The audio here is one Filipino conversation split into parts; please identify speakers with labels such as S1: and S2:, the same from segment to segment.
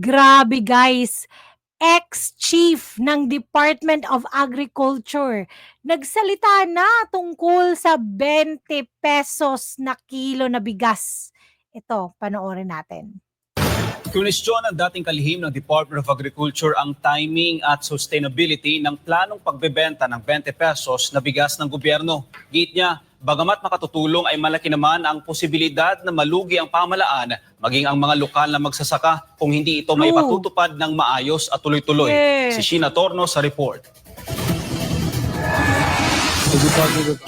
S1: Grabe guys, ex-chief ng Department of Agriculture nagsalita na tungkol sa 20 pesos na kilo na bigas. Ito, panoorin natin.
S2: Kunestyon ng dating kalihim ng Department of Agriculture ang timing at sustainability ng planong pagbebenta ng 20 pesos na bigas ng gobyerno. Git niya, bagamat makatutulong ay malaki naman ang posibilidad na malugi ang pamalaan maging ang mga lokal na magsasaka kung hindi ito may patutupad ng maayos at tuloy-tuloy.
S1: Yes.
S2: Si Sheena Torno sa report.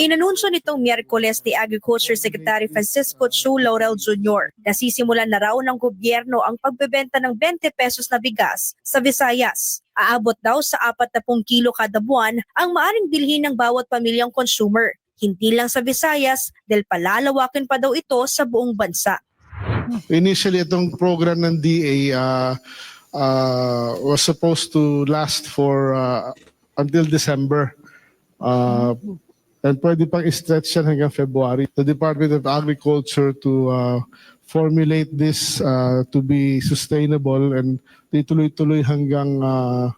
S3: Inanunsyo nitong Miyerkules ni Agriculture Secretary Francisco Chu Laurel Jr. na sisimulan na raw ng gobyerno ang pagbebenta ng 20 pesos na bigas sa Visayas. Aabot daw sa 40 kilo kada buwan ang maaring bilhin ng bawat pamilyang consumer. Hindi lang sa Visayas dahil palalawakin pa daw ito sa buong bansa.
S4: Initially, itong program ng DA uh, uh, was supposed to last for uh, until December. Uh, and pwede pang stretch yan hanggang February. The Department of Agriculture to uh, formulate this uh, to be sustainable and ituloy-tuloy hanggang uh,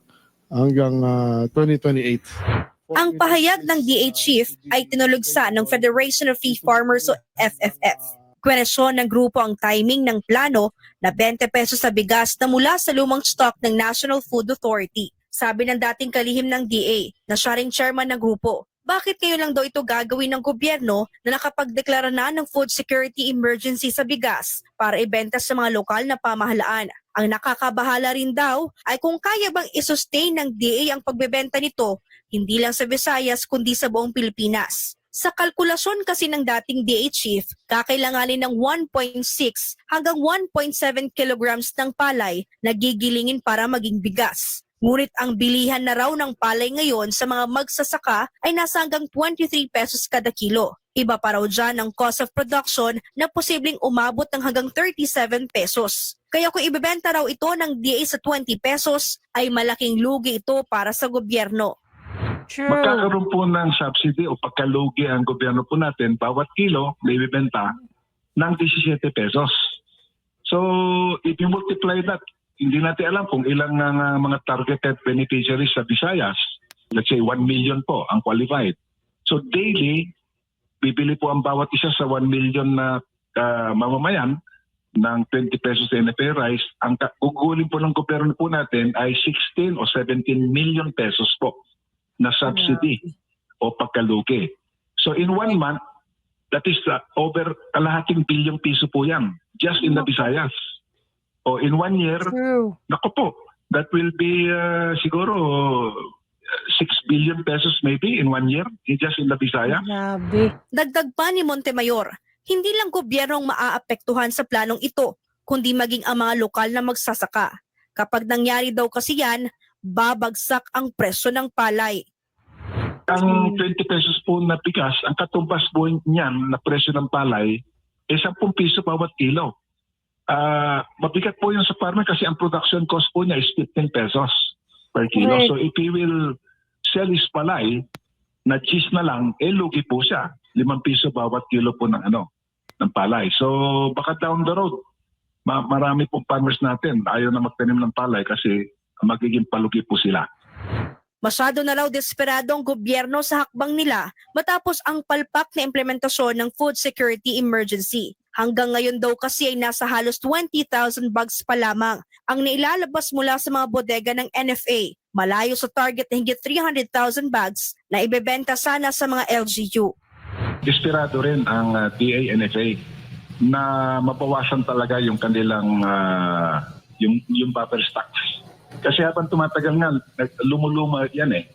S4: hanggang uh, 2028.
S3: Ang pahayag ng DA chief ay tinulugsa ng Federation of Free Farmers o FFF. Kwenesyon ng grupo ang timing ng plano na 20 pesos sa bigas na mula sa lumang stock ng National Food Authority. Sabi ng dating kalihim ng DA na siya ring chairman ng grupo, bakit ngayon lang daw ito gagawin ng gobyerno na nakapagdeklara na ng food security emergency sa bigas para ibenta sa mga lokal na pamahalaan? Ang nakakabahala rin daw ay kung kaya bang isustain ng DA ang pagbebenta nito hindi lang sa Visayas kundi sa buong Pilipinas. Sa kalkulasyon kasi ng dating DA chief, kakailanganin ng 1.6 hanggang 1.7 kilograms ng palay na gigilingin para maging bigas. Ngunit ang bilihan na raw ng palay ngayon sa mga magsasaka ay nasa hanggang 23 pesos kada kilo. Iba pa raw dyan ang cost of production na posibleng umabot ng hanggang 37 pesos. Kaya kung ibebenta raw ito ng DA sa 20 pesos, ay malaking lugi ito para sa gobyerno.
S1: True.
S5: Magkakaroon po ng subsidy o pagkalugi ang gobyerno po natin, bawat kilo may bibenta ng 17 pesos. So, if you multiply that, hindi natin alam kung ilang ng uh, mga targeted beneficiaries sa Visayas. Let's say 1 million po ang qualified. So, daily, bibili po ang bawat isa sa 1 million na uh, mamamayan ng 20 pesos na NFA rice. Ang gugulin po ng gobyerno po natin ay 16 o 17 million pesos po na subsidy o pagkalugi. So in one month, that is uh, over kalahating bilyong piso po yan just in the Visayas. O in one year,
S1: True.
S5: nako po, that will be uh, siguro uh, 6 billion pesos maybe in one year just in the Visayas.
S1: Grabe.
S3: Dagdag pa ni Montemayor, hindi lang gobyerno ang maaapektuhan sa planong ito, kundi maging ang mga lokal na magsasaka. Kapag nangyari daw kasi yan, babagsak ang presyo ng palay.
S5: Ang 20 pesos po na bigas, ang katumbas po niyan na presyo ng palay, ay 10 piso bawat kilo. Ah, mabigat po yun sa farmer kasi ang production cost po niya is 15 pesos per kilo.
S1: Correct.
S5: So if he will sell his palay na cheese na lang, eh lugi po siya. 5 piso bawat kilo po ng ano ng palay. So baka down the road, ma- marami pong farmers natin ayaw na magtanim ng palay kasi magiging palugi po sila.
S3: Masyado na raw desperado ang gobyerno sa hakbang nila matapos ang palpak na implementasyon ng food security emergency. Hanggang ngayon daw kasi ay nasa halos 20,000 bags pa lamang ang nailalabas mula sa mga bodega ng NFA, malayo sa target na higit 300,000 bags na ibebenta sana sa mga LGU.
S5: desperado rin ang uh, DA-NFA na mabawasan talaga yung kanilang ah, yung yung buffer stocks. Kasi habang tumatagal nga, lumuluma yan eh.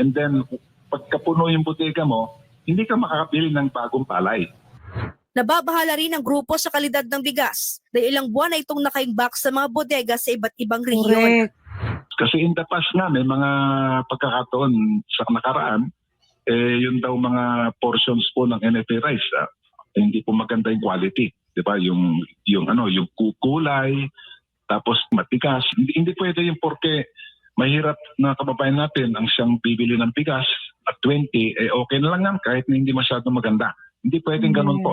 S5: And then, pagkapuno yung bodega mo, hindi ka makakabili ng bagong palay.
S3: Nababahala rin ang grupo sa kalidad ng bigas dahil ilang buwan na itong nakaimbak sa mga bodega sa iba't ibang rehiyon.
S5: Kasi in the past nga, may mga pagkakataon sa nakaraan, eh, yun daw mga portions po ng NFA rice, ah, hindi po maganda yung quality. Di ba? Yung, yung, ano, yung kukulay, tapos matigas. Hindi, hindi pwede yung porke mahirap na kababayan natin ang siyang bibili ng bigas at 20, eh okay na lang yan kahit na hindi masyado maganda. Hindi pwedeng ganun po.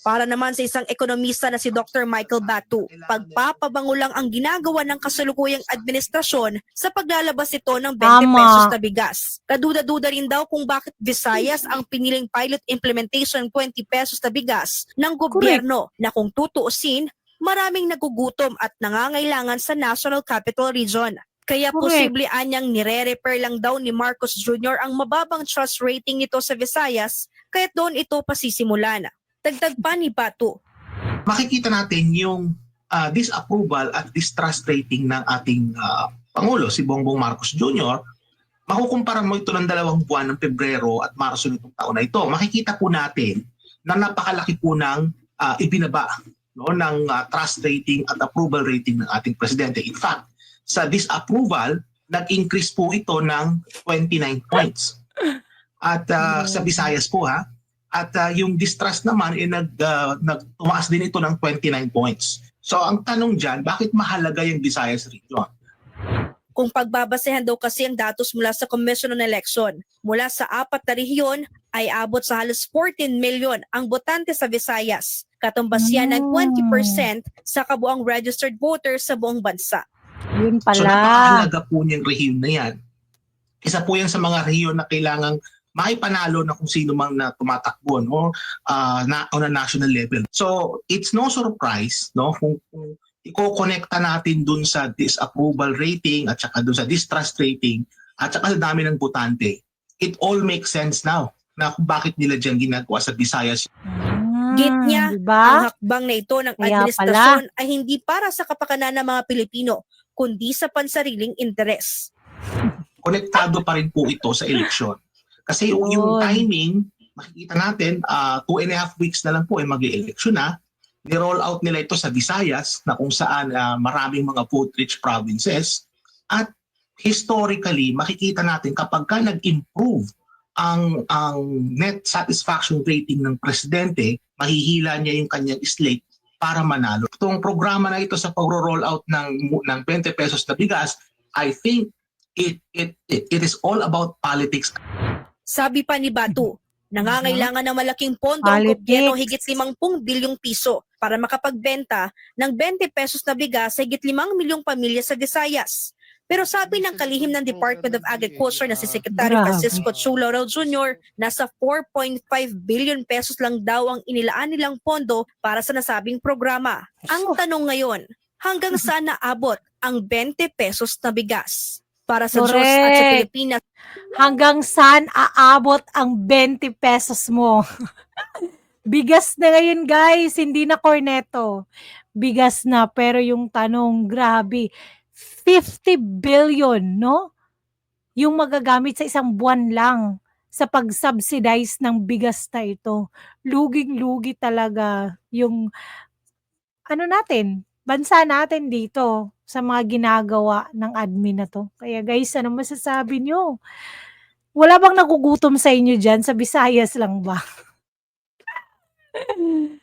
S3: Para naman sa isang ekonomista na si Dr. Michael Batu, pagpapabango lang ang ginagawa ng kasalukuyang administrasyon sa paglalabas ito ng 20
S1: Tama.
S3: pesos na bigas. Kaduda-duda rin daw kung bakit Visayas ang piniling pilot implementation 20 pesos na bigas ng gobyerno na kung tutuusin, maraming nagugutom at nangangailangan sa National Capital Region. Kaya
S1: Correct.
S3: posible anyang nire-repair lang daw ni Marcos Jr. ang mababang trust rating nito sa Visayas kaya't doon ito pasisimulan. Dagdag pa ni Batu,
S6: makikita natin yung ah, disapproval at distrust rating ng ating ah, Pangulo, si Bongbong Marcos Jr., makukumpara mo ito ng dalawang buwan ng Pebrero at Marso nitong taon na ito. Makikita po natin na napakalaki po ng ah, ibinaba no, ng ah, trust rating at approval rating ng ating presidente. In fact, sa disapproval, nag-increase po ito ng 29 points. At ah, sa Visayas po ha, at ah, yung distrust naman ay nag, ah, nag tumaas din ito ng 29 points. So ang tanong diyan, bakit mahalaga yung Visayas region?
S3: kung pagbabasehan daw kasi ang datos mula sa Commission on Election, mula sa apat na rehiyon ay abot sa halos 14 million ang botante sa Visayas, katumbas yan ng
S1: Mm.
S3: 20% sa kabuang registered voters sa buong bansa.
S1: Yun
S6: So
S1: pala.
S6: napakahalaga po niyang rehiyon na yan. Isa po yan sa mga rehiyon na kailangang maipanalo na kung sino mang na tumatakbo no ah, na on a national level. So it's no surprise no kung, kung iko-connecta natin dun sa disapproval rating at saka dun sa distrust rating at saka sa dami ng botante. It all makes sense now na kung bakit nila diyan ginagawa sa Visayas
S1: Mm,
S3: Git niya,
S1: diba?
S3: Ang hakbang na ito ng
S1: Kaya
S3: administrasyon ay hindi para sa kapakanan ng mga Pilipino, kundi sa pansariling interes.
S6: konektado pa rin po ito sa eleksyon. Kasi yung, yung
S1: Yun.
S6: timing, makikita natin, ah, two and a half weeks na lang po ay mag-eleksyon na. Ni-roll out nila ito sa Visayas na kung saan ah, maraming mga vote-rich provinces. At historically, makikita natin kapag ka nag-improve ang ang net satisfaction rating ng presidente, mahihila niya yung kanyang slate para manalo. Itong programa na ito sa pagro-roll out ng ng 20 pesos na bigas, I think it it it, it is all about politics.
S3: Sabi pa ni Batu, nangangailangan ng malaking pondo ang gobyerno higit 50 bilyong piso para makapagbenta ng 20 pesos na bigas sa higit 5 milyong pamilya sa Visayas. Pero sabi ng kalihim ng Department of Agriculture na si Secretary
S1: Grabe.
S3: Francisco Chu Laurel Jr., nasa 4.5 billion pesos lang daw ang inilaan nilang pondo para sa nasabing programa. Ang tanong ngayon, hanggang saan naabot ang 20 pesos na bigas? Para sa Diyos at sa
S1: Correct.
S3: Pilipinas,
S1: hanggang saan aabot ang 20 pesos mo. Bigas na ngayon guys, hindi na corneto. Bigas na, pero yung tanong, grabe, 50 billion, no? Yung magagamit sa isang buwan lang sa pag-subsidize ng bigas na ito. Luging-lugi talaga yung ano natin, bansa natin dito sa mga ginagawa ng admin na to. Kaya guys, ano masasabi nyo? Wala bang nagugutom sa inyo dyan? Sa Visayas lang ba?